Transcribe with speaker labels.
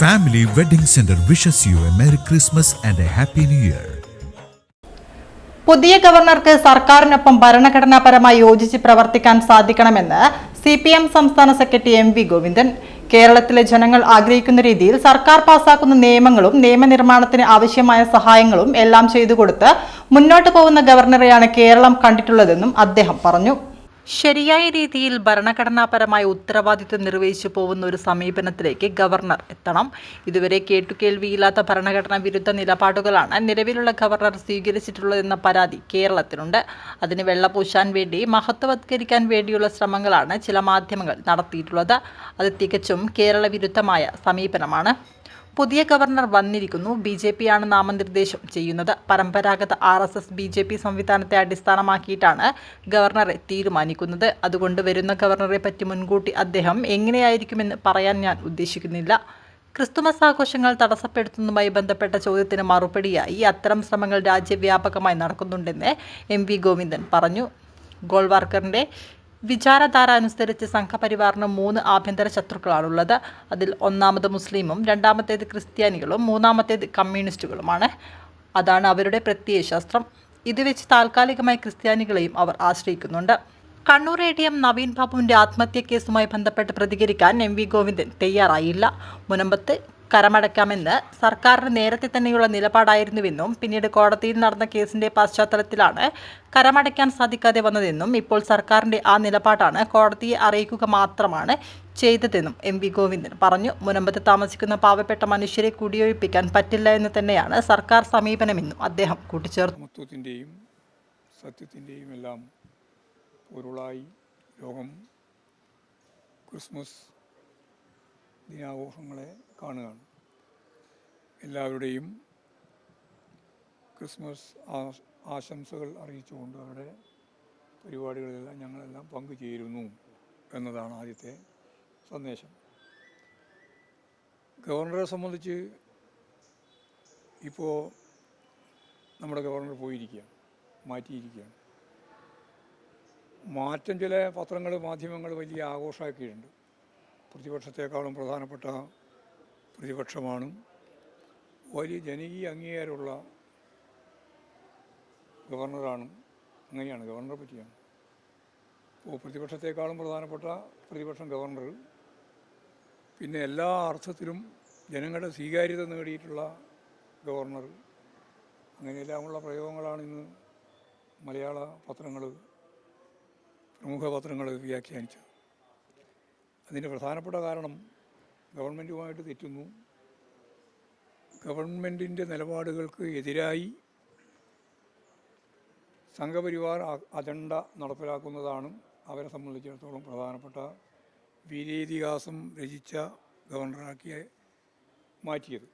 Speaker 1: Family wedding centre wishes you a merry Christmas and a happy new year
Speaker 2: പുതിയ ഗവർണർക്ക് സർക്കാരിനൊപ്പം ഭരണഘടനാപരമായി യോജിച്ച് പ്രവർത്തിക്കാൻ സാധിക്കണമെന്ന് സി പി എം സംസ്ഥാന സെക്രട്ടറി എം വി ഗോവിന്ദൻ. കേരളത്തിലെ ജനങ്ങൾ ആഗ്രഹിക്കുന്ന രീതിയിൽ സർക്കാർ പാസാക്കുന്ന നിയമങ്ങളും നിയമനിർമ്മാണത്തിന് ആവശ്യമായ സഹായങ്ങളും എല്ലാം ചെയ്തു കൊടുത്ത് മുന്നോട്ട് പോകുന്ന ഗവർണറെയാണ് കേരളം കണ്ടിട്ടുള്ളതെന്നും അദ്ദേഹം പറഞ്ഞു. ശരിയായ രീതിയിൽ ഭരണഘടനാപരമായ ഉത്തരവാദിത്വം നിർവഹിച്ചു പോകുന്ന ഒരു സമീപനത്തിലേക്ക് ഗവർണർ എത്തണം. ഇതുവരെ കേട്ടുകേൾവിയില്ലാത്ത ഭരണഘടനാ വിരുദ്ധ നിലപാടുകളാണ് നിലവിലുള്ള ഗവർണർ സ്വീകരിച്ചിട്ടുള്ളതെന്ന പരാതി കേരളത്തിനുണ്ട് അതിന് വെള്ളപൂശാൻ വേണ്ടി മഹത്വവത്കരിക്കാൻ വേണ്ടിയുള്ള ശ്രമങ്ങളാണ് ചില മാധ്യമങ്ങൾ നടത്തിയിട്ടുള്ളത്. അത് തികച്ചും കേരള വിരുദ്ധമായ സമീപനമാണ്. പുതിയ ഗവർണർ വന്നിരിക്കുന്നു. ബി ജെ പി ആണ് നാമനിർദ്ദേശം ചെയ്യുന്നത്. പരമ്പരാഗത R S S B J P സംവിധാനത്തെ അടിസ്ഥാനമാക്കിയിട്ടാണ് ഗവർണറെ തീരുമാനിക്കുന്നത്. അതുകൊണ്ട് വരുന്ന ഗവർണറെ പറ്റി മുൻകൂട്ടി അദ്ദേഹം എങ്ങനെയായിരിക്കുമെന്ന് പറയാൻ ഞാൻ ഉദ്ദേശിക്കുന്നില്ല. ക്രിസ്തുമസ് ആഘോഷങ്ങൾ തടസ്സപ്പെടുത്തുന്നതുമായി ബന്ധപ്പെട്ട ചോദ്യത്തിന് മറുപടിയായി അത്തരം ശ്രമങ്ങൾ രാജ്യവ്യാപകമായി നടക്കുന്നുണ്ടെന്ന് എം വി ഗോവിന്ദൻ പറഞ്ഞു. ഗോൾവാർക്കറിന്റെ വിചാരധാര അനുസരിച്ച് സംഘപരിവാറിന് മൂന്ന് ആഭ്യന്തര ശത്രുക്കളാണുള്ളത്. അതിൽ ഒന്നാമത് മുസ്ലിമും രണ്ടാമത്തേത് ക്രിസ്ത്യാനികളും മൂന്നാമത്തേത് കമ്മ്യൂണിസ്റ്റുകളുമാണ്. അതാണ് അവരുടെ പ്രത്യയശാസ്ത്രം ഇത് വെച്ച് താൽക്കാലികമായി ക്രിസ്ത്യാനികളെയും അവർ ആശ്രയിക്കുന്നുണ്ട്. Kannur A D M Naveen ബാബുവിന്റെ ആത്മഹത്യ കേസുമായി ബന്ധപ്പെട്ട് പ്രതികരിക്കാൻ എം വി ഗോവിന്ദൻ തയ്യാറായില്ല. മുനമ്പത്ത് കരമടയ്ക്കാമെന്ന് സർക്കാരിന് നേരത്തെ തന്നെയുള്ള നിലപാടായിരുന്നുവെന്നും പിന്നീട് കോടതിയിൽ നടന്ന കേസിന്റെ പശ്ചാത്തലത്തിലാണ് കരമടയ്ക്കാൻ സാധിക്കാതെ വന്നതെന്നും ഇപ്പോൾ സർക്കാരിന്റെ ആ നിലപാടാണ് കോടതിയെ അറിയിക്കുക മാത്രമാണ് ചെയ്തതെന്നും എം വി ഗോവിന്ദൻ പറഞ്ഞു. മുനമ്പത്ത് താമസിക്കുന്ന പാവപ്പെട്ട മനുഷ്യരെ കുടിയൊഴിപ്പിക്കാൻ പറ്റില്ല എന്ന് തന്നെയാണ് സർക്കാർ സമീപനമെന്നും അദ്ദേഹം കൂട്ടിച്ചേർത്തു.
Speaker 3: സത്യത്തിന്റെയും എല്ലാം ക്രിസ്മസ് ദിനാഘോഷങ്ങളെ കാണുകയാണ്. എല്ലാവരുടെയും ക്രിസ്മസ് ആശംസകൾ അറിയിച്ചുകൊണ്ട് അവരുടെ പരിപാടികളിലെല്ലാം ഞങ്ങളെല്ലാം പങ്കുചേരുന്നു എന്നതാണ് ആദ്യത്തെ സന്ദേശം. ഗവർണറെ സംബന്ധിച്ച് ഇപ്പോൾ നമ്മുടെ ഗവർണർ പോയിരിക്കുകയാണ് മാറ്റിയിരിക്കുകയാണ്. മാറ്റം ചില പത്രങ്ങൾ മാധ്യമങ്ങൾ വലിയ ആഘോഷമാക്കിയിട്ടുണ്ട്. പ്രതിപക്ഷത്തെക്കാളും പ്രധാനപ്പെട്ട പ്രതിപക്ഷമാണ്. വലിയ ജനകീയ അംഗീകാരമുള്ള ഗവർണറാണ്. അങ്ങനെയാണ് ഗവർണറെ പറ്റിയാണ്. അപ്പോൾ പ്രതിപക്ഷത്തെക്കാളും പ്രധാനപ്പെട്ട പ്രതിപക്ഷം ഗവർണർ. പിന്നെ എല്ലാ അർത്ഥത്തിലും ജനങ്ങളുടെ സ്വീകാര്യത നേടിയിട്ടുള്ള ഗവർണർ. അങ്ങനെയെല്ലാമുള്ള പ്രയോഗങ്ങളാണ് ഇന്ന് മലയാള പത്രങ്ങൾ പ്രമുഖ പത്രങ്ങൾ വ്യാഖ്യാനിച്ചത്. അതിന്റെ പ്രധാനപ്പെട്ട കാരണം ഗവൺമെന്റുമായിട്ട് തെറ്റുന്നു. ഗവൺമെന്റിന്റെ നിലപാടുകൾക്ക് എതിരായി സംഘപരിവാർ അജണ്ട നടപ്പിലാക്കുന്നതാണ് അവരെ സംബന്ധിച്ചിടത്തോളം പ്രധാനപ്പെട്ട വീരേതിഹാസം രചിച്ച ഗവർണറാക്കി മാറ്റിയത്.